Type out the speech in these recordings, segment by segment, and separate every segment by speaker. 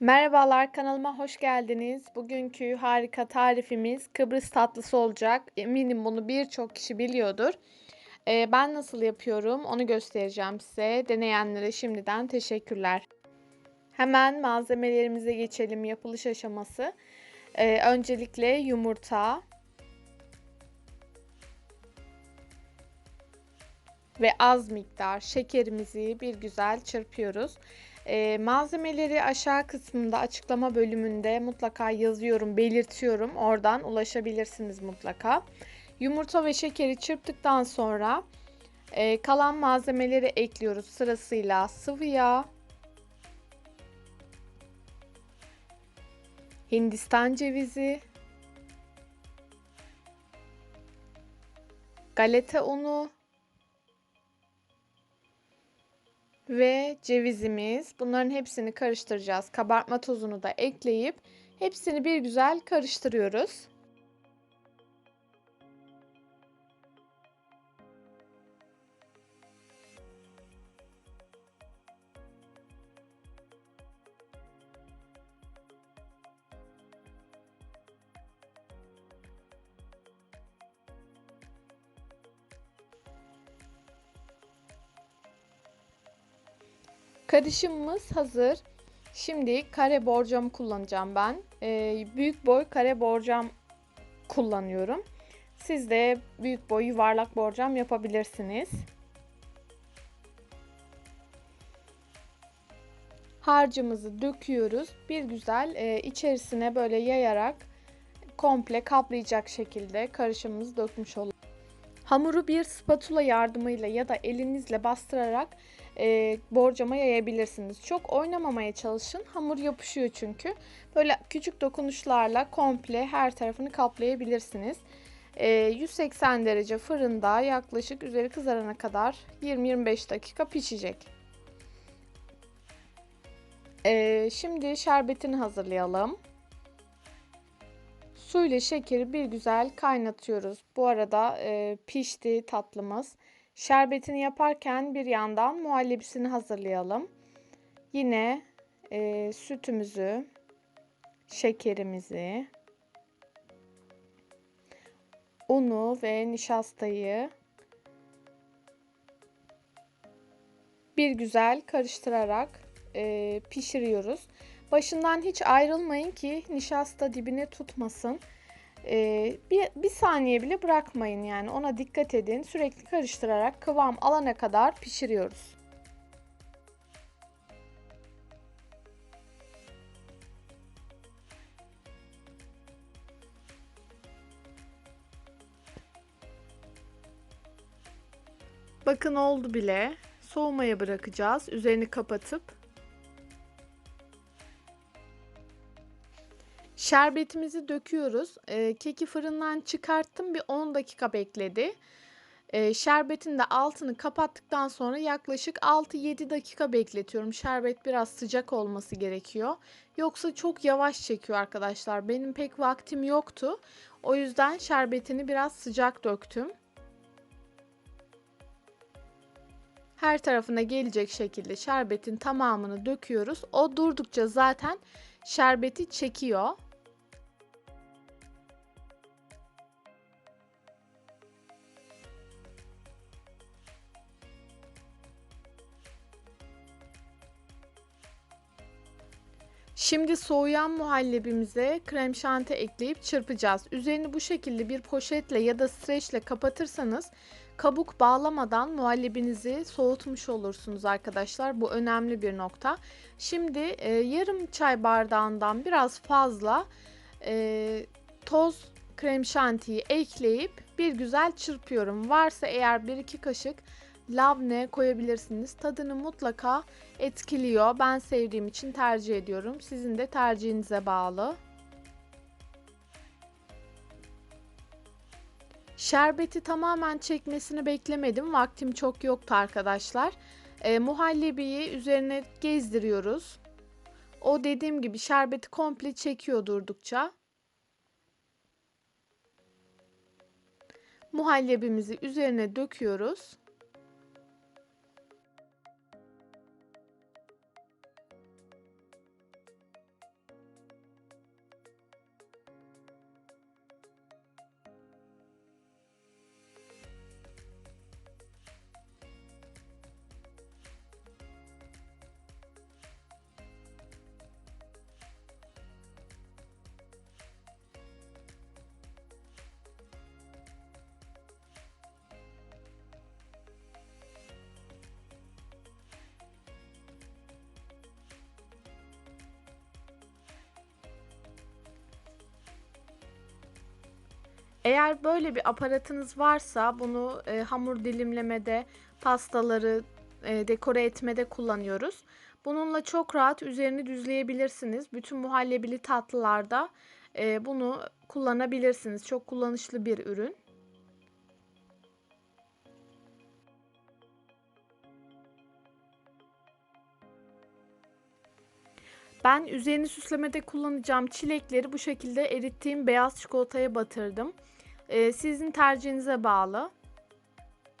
Speaker 1: Merhabalar, kanalıma hoş geldiniz. Bugünkü harika tarifimiz Kıbrıs tatlısı olacak. Eminim bunu birçok kişi biliyordur. Ee, ben nasıl yapıyorum onu göstereceğim size. Deneyenlere şimdiden teşekkürler. Hemen malzemelerimize geçelim yapılış aşaması. Ee, öncelikle yumurta ve az miktar şekerimizi bir güzel çırpıyoruz. Ee, malzemeleri aşağı kısmında açıklama bölümünde mutlaka yazıyorum, belirtiyorum. Oradan ulaşabilirsiniz mutlaka. Yumurta ve şekeri çırptıktan sonra e, kalan malzemeleri ekliyoruz sırasıyla sıvı yağ, Hindistan cevizi, galeta unu, ve cevizimiz. Bunların hepsini karıştıracağız. Kabartma tozunu da ekleyip hepsini bir güzel karıştırıyoruz. Karışımımız hazır. Şimdi kare borcam kullanacağım ben. Ee, büyük boy kare borcam kullanıyorum. Siz de büyük boy yuvarlak borcam yapabilirsiniz. Harcımızı döküyoruz. Bir güzel e, içerisine böyle yayarak komple kaplayacak şekilde karışımımızı dökmüş oluyoruz. Hamuru bir spatula yardımıyla ya da elinizle bastırarak e, borcama yayabilirsiniz. Çok oynamamaya çalışın. Hamur yapışıyor çünkü. Böyle küçük dokunuşlarla komple her tarafını kaplayabilirsiniz. E, 180 derece fırında yaklaşık üzeri kızarana kadar 20-25 dakika pişecek. E, şimdi şerbetini hazırlayalım. Su ile şekeri bir güzel kaynatıyoruz. Bu arada e, pişti tatlımız. Şerbetini yaparken bir yandan muhallebisini hazırlayalım. Yine e, sütümüzü, şekerimizi, unu ve nişastayı bir güzel karıştırarak e, pişiriyoruz. Başından hiç ayrılmayın ki nişasta dibine tutmasın. Ee, bir, bir saniye bile bırakmayın yani ona dikkat edin. Sürekli karıştırarak kıvam alana kadar pişiriyoruz. Bakın oldu bile. Soğumaya bırakacağız. Üzerini kapatıp Şerbetimizi döküyoruz. E, keki fırından çıkarttım. Bir 10 dakika bekledi. E, şerbetin de altını kapattıktan sonra yaklaşık 6-7 dakika bekletiyorum. Şerbet biraz sıcak olması gerekiyor. Yoksa çok yavaş çekiyor arkadaşlar. Benim pek vaktim yoktu. O yüzden şerbetini biraz sıcak döktüm. Her tarafına gelecek şekilde şerbetin tamamını döküyoruz. O durdukça zaten şerbeti çekiyor. Şimdi soğuyan muhallebimize krem şanti ekleyip çırpacağız. Üzerini bu şekilde bir poşetle ya da streçle kapatırsanız kabuk bağlamadan muhallebinizi soğutmuş olursunuz arkadaşlar. Bu önemli bir nokta. Şimdi e, yarım çay bardağından biraz fazla e, toz krem şantiyi ekleyip bir güzel çırpıyorum. Varsa eğer 1-2 kaşık labne koyabilirsiniz. Tadını mutlaka etkiliyor. Ben sevdiğim için tercih ediyorum. Sizin de tercihinize bağlı. Şerbeti tamamen çekmesini beklemedim. Vaktim çok yoktu arkadaşlar. E, muhallebiyi üzerine gezdiriyoruz. O dediğim gibi şerbeti komple çekiyor durdukça. Muhallebimizi üzerine döküyoruz. Eğer böyle bir aparatınız varsa bunu, eee, hamur dilimlemede, pastaları, eee, dekore etmede kullanıyoruz. Bununla çok rahat üzerini düzleyebilirsiniz. Bütün muhallebili tatlılarda, eee, bunu kullanabilirsiniz. Çok kullanışlı bir ürün. Ben üzerini süslemede kullanacağım çilekleri bu şekilde erittiğim beyaz çikolataya batırdım. Eee, sizin tercihinize bağlı.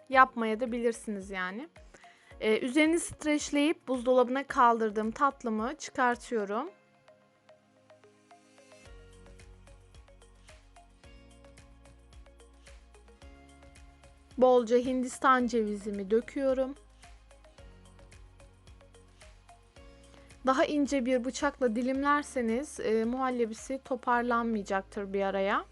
Speaker 1: Yapmaya da bilirsiniz yani. Eee, üzerini streçleyip buzdolabına kaldırdığım tatlımı çıkartıyorum. Bolca hindistan cevizimi döküyorum. Daha ince bir bıçakla dilimlerseniz, eee, muhallebisi toparlanmayacaktır bir araya.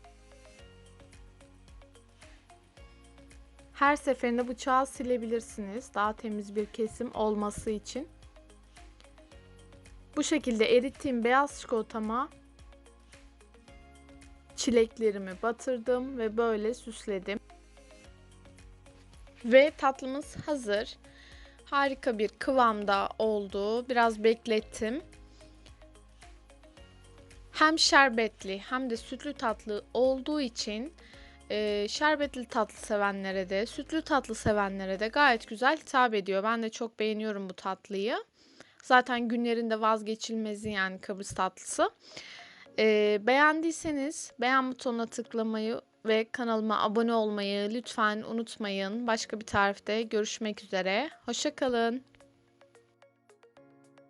Speaker 1: Her seferinde bıçağı silebilirsiniz, daha temiz bir kesim olması için. Bu şekilde erittiğim beyaz çikolatama çileklerimi batırdım ve böyle süsledim. Ve tatlımız hazır. Harika bir kıvamda oldu. Biraz beklettim. Hem şerbetli hem de sütlü tatlı olduğu için eee, şerbetli tatlı sevenlere de sütlü tatlı sevenlere de gayet güzel hitap ediyor. Ben de çok beğeniyorum bu tatlıyı. Zaten günlerinde vazgeçilmezi yani Kıbrıs tatlısı. Eee, beğendiyseniz beğen butonuna tıklamayı ve kanalıma abone olmayı lütfen unutmayın. Başka bir tarifte görüşmek üzere. Hoşça kalın.